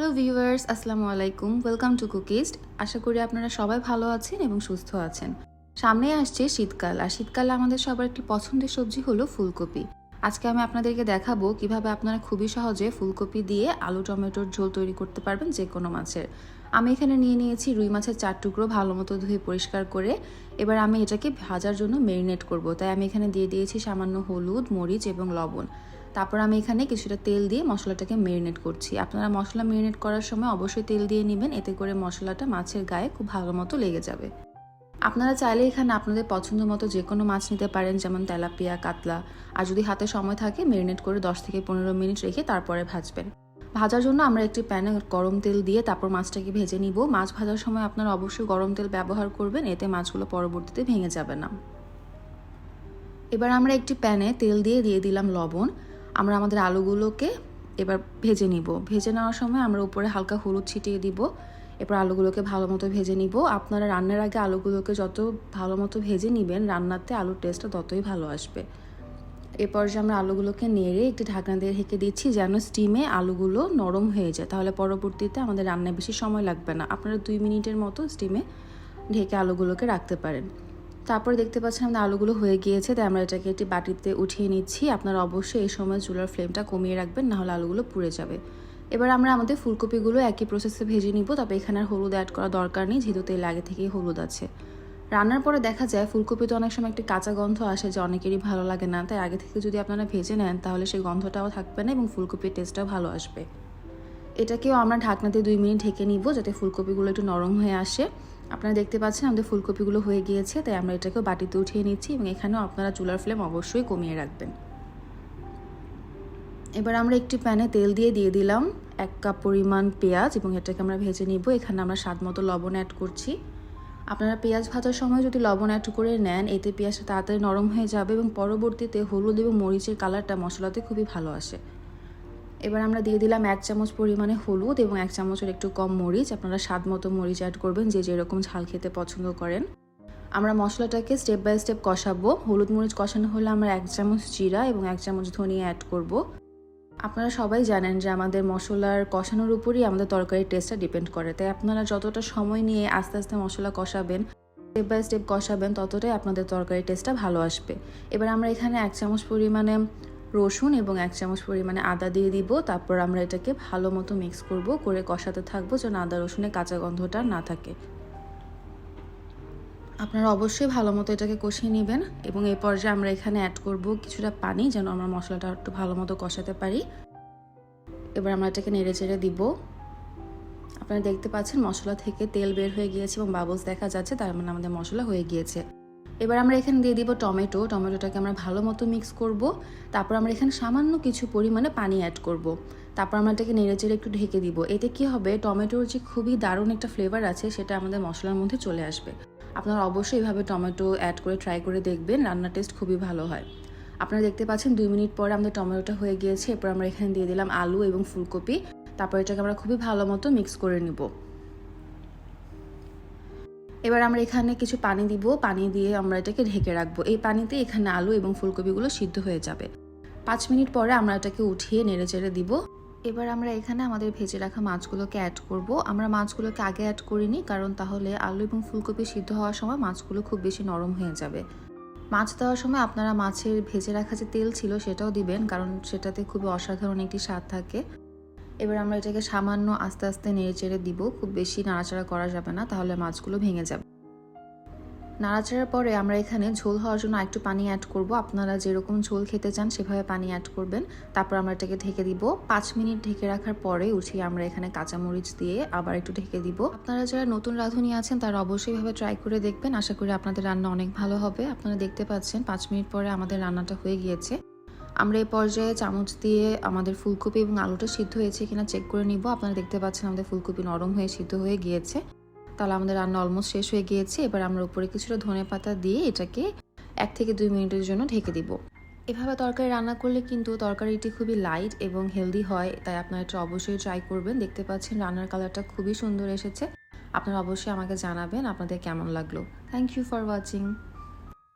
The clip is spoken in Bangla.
হ্যালো ভিউয়ার্স আসসালামু আলাইকুম ওয়েলকাম টু কুকিস্ট আশা করি আপনারা সবাই ভালো আছেন এবং সুস্থ আছেন। সামনে আসছে শীতকাল, আর শীতকালে আমাদের সবার একটি পছন্দের সবজি হলো ফুলকপি। আজকে আমি আপনাদেরকে দেখাবো কীভাবে আপনারা খুবই সহজে ফুলকপি দিয়ে আলু, টমেটোর ঝোল তৈরি করতে পারবেন যে কোনো মাছের। আমি এখানে নিয়ে নিয়েছি রুই মাছের চার টুকরো ভালো মতো ধুয়ে পরিষ্কার করে। এবার আমি এটাকে ভাজার জন্য মেরিনেট করব। তাই আমি এখানে দিয়ে দিয়েছি সামান্য হলুদ, মরিচ এবং লবণ। তারপর আমি এখানে কিছুটা তেল দিয়ে মশলাটাকে মেরিনেট করছি। আপনারা মশলা মেরিনেট করার সময় অবশ্যই তেল দিয়ে নেবেন, এতে করে মশলাটা মাছের গায়ে খুব ভালো মতো লেগে যাবে। আপনারা চাইলে এখানে আপনাদের পছন্দ মতো যে কোনো মাছ নিতে পারেন, যেমন তেলাপিয়া, কাতলা। আর যদি হাতে সময় থাকে মেরিনেট করে দশ থেকে পনেরো মিনিট রেখে তারপরে ভাজবেন। ভাজার জন্য আমরা একটি প্যানে গরম তেল দিয়ে তারপর মাছটাকে ভেজে নিব। মাছ ভাজার সময় আপনারা অবশ্যই গরম তেল ব্যবহার করবেন, এতে মাছগুলো পরবর্তীতে ভেঙে যাবে না। এবার আমরা একটি প্যানে তেল দিয়ে দিয়ে দিলাম লবণ। আমরা আমাদের আলুগুলোকে এবার ভেজে নিব। ভেজে নেওয়ার সময় আমরা উপরে হালকা হলুদ ছিটিয়ে দিব। এবার আলুগুলোকে ভালো মতো ভেজে নিব। আপনারা রান্নার আগে আলুগুলোকে যত ভালো মতো ভেজে নেবেন, রান্নাতে আলুর টেস্টটা ততই ভালো আসবে। এরপর যে আমরা আলুগুলোকে নেড়ে একটি ঢাকনা দিয়ে ঢেকে দিচ্ছি যেন স্টিমে আলুগুলো নরম হয়ে যায়। তাহলে পরবর্তীতে আমাদের রান্নায় বেশি সময় লাগবে না। আপনারা দুই মিনিটের মতো স্টিমে ঢেকে আলুগুলোকে রাখতে পারেন। তারপরে দেখতে পাচ্ছেন আমাদের আলুগুলো হয়ে গিয়েছে, তাই আমরা এটাকে একটি বাটিতে উঠিয়ে নিচ্ছি। আপনারা অবশ্যই এই সময় চুলার ফ্লেমটা কমিয়ে রাখবেন নাহলে আলুগুলো পুড়ে যাবে। এবার আমরা আমাদের ফুলকপিগুলো একই প্রসেসে ভেজে নিব, তবে এখানে আর হলুদ অ্যাড করা দরকার নেই, যেহেতু তেল আগে থেকেই হলুদ আছে। রান্নার পরে দেখা যায় ফুলকপিতে অনেক সময় একটি কাঁচা গন্ধ আসে, যে অনেকেরই ভালো লাগে না। তাই আগে থেকে যদি আপনারা ভেজে নেন, তাহলে সেই গন্ধটাও থাকবে না এবং ফুলকপির টেস্টটাও ভালো আসবে। এটাকেও আমরা ঢাকনাতে দুই মিনিট ঢেকে নিব, যাতে ফুলকপিগুলো একটু নরম হয়ে আসে। আপনারা দেখতে পাচ্ছেন আমাদের ফুলকপিগুলো হয়ে গিয়েছে, তাই আমরা এটাকেও বাটিতে উঠিয়ে নিচ্ছি এবং এখানেও আপনারা চুলার ফ্লেম অবশ্যই কমিয়ে রাখবেন। এবার আমরা একটি প্যানে তেল দিয়ে দিয়ে দিলাম এক কাপ পরিমাণ পেঁয়াজ এবং এটাকে আমরা ভেজে নিব। এখানে আমরা স্বাদ মতো লবণ অ্যাড করছি। আপনারা পেঁয়াজ ভাজার সময় যদি লবণ অ্যাড করে নেন, এতে পেঁয়াজটা তাড়াতাড়ি নরম হয়ে যাবে এবং পরবর্তীতে হলুদ এবং মরিচের কালারটা মশলাতে খুবই ভালো আসে। এবার আমরা দিয়ে দিলাম এক চামচ পরিমাণে হলুদ এবং এক চামচের একটু কম মরিচ। আপনারা স্বাদ মতো মরিচ অ্যাড করবেন, যে যেরকম ঝাল খেতে পছন্দ করেন। আমরা মশলাটাকে স্টেপ বাই স্টেপ কষাবো। হলুদ মরিচ কষানো হলে আমরা এক চামচ জিরা এবং এক চামচ ধনিয়া অ্যাড করব। আপনারা সবাই জানেন যে আমাদের মশলার কষানোর উপরই আমাদের তরকারির টেস্টটা ডিপেন্ড করে। তাই আপনারা যতটা সময় নিয়ে আস্তে আস্তে মশলা কষাবেন স্টেপ বাই স্টেপ কষাবেন, ততটাই আপনাদের তরকারির টেস্টটা ভালো আসবে। এবার আমরা এখানে এক চামচ পরিমাণে রসুন এবং এক চামচ পরিমাণে আদা দিয়ে দিব। তারপর আমরা এটাকে ভালো মতো মিক্স করব, করে কষাতে থাকব যেন আদা রসুনের কাঁচা গন্ধটা না থাকে। আপনারা অবশ্যই ভালো মতো এটাকে কষিয়ে নেবেন এবং এই পর্যায়ে আমরা এখানে অ্যাড করব কিছুটা পানি যেন আমরা মশলাটা একটু ভালো মতো কষাতে পারি। এবার আমরা এটাকে নেড়ে চেড়ে দিব। আপনারা দেখতে পাচ্ছেন মশলা থেকে তেল বের হয়ে গিয়েছে এবং বাবলস দেখা যাচ্ছে, তার মানে আমাদের মশলা হয়ে গিয়েছে। এবার আমরা এখানে দিয়ে দিব টমেটো। টমেটোটাকে আমরা ভালো মতো মিক্স করব। তারপর আমরা এখানে সামান্য কিছু পরিমাণে পানি অ্যাড করব। তারপর আমরা এটাকে নেড়ে চেড়ে একটু ঢেকে দিব। এতে কি হবে? টমেটোর যে খুবই দারুণ একটা ফ্লেভার আছে, সেটা আমাদের মশলার মধ্যে চলে আসবে। আপনারা অবশ্যই এভাবে টমেটো অ্যাড করে ট্রাই করে দেখবেন। রান্নার টেস্ট খুবই ভালো হয়। আপনারা দেখতে পাচ্ছেন দুই মিনিট পরে আমাদের টমেটোটা হয়ে গিয়েছে। এরপর আমরা এখানে দিয়ে দিলাম আলু এবং ফুলকপি। তারপর এটাকে আমরা খুবই ভালো মতো মিক্স করে নিব। এবার আমরা এখানে কিছু পানি দিব। পানি দিয়ে আমরা এটাকে ঢেকে রাখব। এই পানিতে এখানে আলু এবং ফুলকপিগুলো সিদ্ধ হয়ে যাবে। পাঁচ মিনিট পরে আমরা এটাকে উঠিয়ে নেড়ে চেড়ে দিব। এবার আমরা এখানে আমাদের ভেজে রাখা মাছগুলোকে অ্যাড করব। আমরা মাছগুলোকে আগে অ্যাড করিনি, কারণ তাহলে আলু এবং ফুলকপি সিদ্ধ হওয়ার সময় মাছগুলো খুব বেশি নরম হয়ে যাবে। মাছ দেওয়ার সময় আপনারা মাছের ভেজে রাখা যে তেল ছিল সেটাও দিবেন, কারণ সেটাতে খুবই অসাধারণ একটি স্বাদ থাকে। এবার আমরা এটাকে সামান্য আস্তে আস্তে নেড়ে চেড়ে দিব। খুব বেশি নাড়াচাড়া করা যাবে না, তাহলে মাছগুলো ভেঙে যাবে। নাড়াচাড়ার পরে আমরা এখানে ঝোল হওয়ার জন্য একটু পানি অ্যাড করব। আপনারা যেরকম ঝোল খেতে চান সেভাবে পানি অ্যাড করবেন। তারপর আমরা এটাকে ঢেকে দিব। পাঁচ মিনিট ঢেকে রাখার পরে উঠিয়ে আমরা এখানে কাঁচামরিচ দিয়ে আবার একটু ঢেকে দিব। আপনারা যারা নতুন রাঁধুনি আছেন, তারা অবশ্যই ভাবে ট্রাই করে দেখবেন। আশা করি আপনাদের রান্না অনেক ভালো হবে। আপনারা দেখতে পাচ্ছেন, পাঁচ মিনিট পরে আমাদের রান্নাটা হয়ে গিয়েছে। আমরা এই পর্যায়ে চামচ দিয়ে আমাদের ফুলকপি এবং আলুটা সিদ্ধ হয়েছে কিনা চেক করে নিব। আপনারা দেখতে পাচ্ছেন আমাদের ফুলকপি নরম হয়ে সিদ্ধ হয়ে গিয়েছে। তাহলে আমাদের রান্না অলমোস্ট শেষ হয়ে গিয়েছে। এবার আমরা উপরে কিছুটা ধনে পাতা দিয়ে এটাকে এক থেকে দুই মিনিটের জন্য ঢেকে দিব। এভাবে তরকারি রান্না করলে কিন্তু তরকারিটি খুবই লাইট এবং হেলদি হয়, তাই আপনারা এটা অবশ্যই ট্রাই করবেন। দেখতে পাচ্ছেন রান্নার কালারটা খুবই সুন্দর এসেছে। আপনারা অবশ্যই আমাকে জানাবেন আপনাদের কেমন লাগল। Thank you for watching